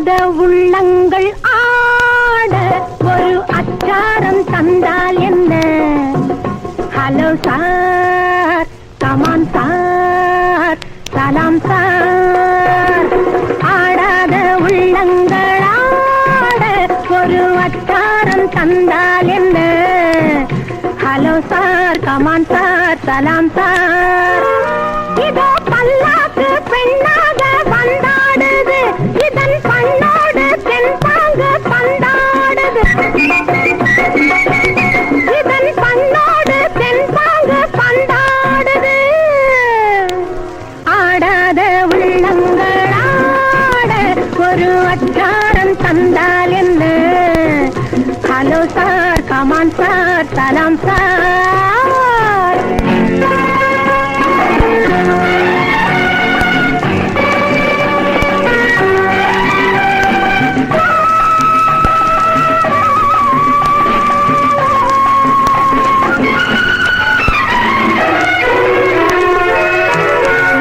ஆடாத உள்ளங்கள் ஆட ஒரு அச்சாரம் தந்தால் என்ன? Hello sir come on sir சலாம் சார் ஆடாத உள்ளங்கள் ஆட ஒரு அச்சாரம் தந்தால் என்ன? Hello sir come on sir சலாம் சார் இதோ வந்தால் என்ன? Hello sir come on sir சலாம் சார்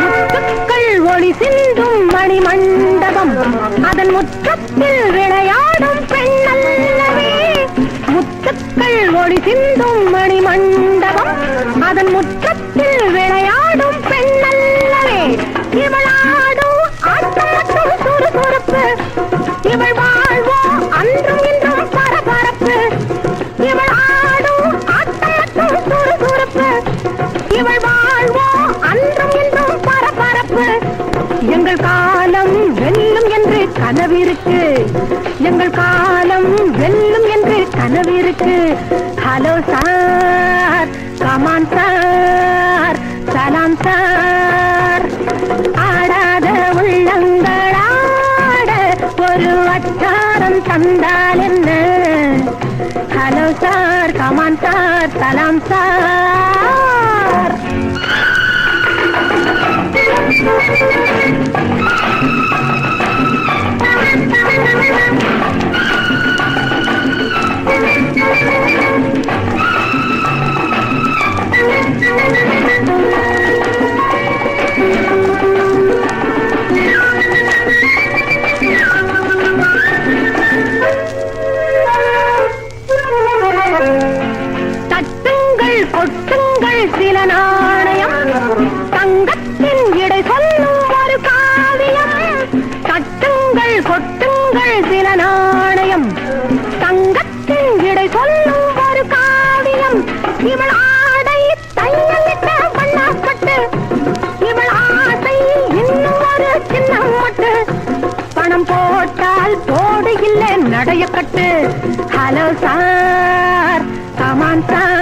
முத்துக்கள் ஒளி மண்டபம் அதன் முற்றத்தில் விளையாடும் பெண்ணல்லவே. முத்துக்கள் ஒளி சிந்தும் மணி மண்டபம் அதன் முற்றத்தில் விளையாடும் கனவிருக்கு. எங்கள் காலம் வெல்லும் என்று கனவிருக்கு. Hello sir come on sir சலாம் சார். ஆடாத உள்ளங்களாட ஒரு வட்டாரம் தந்தால் என்ன? Hello sir come on sir சலாம் சார். Thank you. தட்டுங்கள் கொட்டுங்கள் சில நாணயம். தங்கத்தின் நடைய கட்டு hello sir come on sir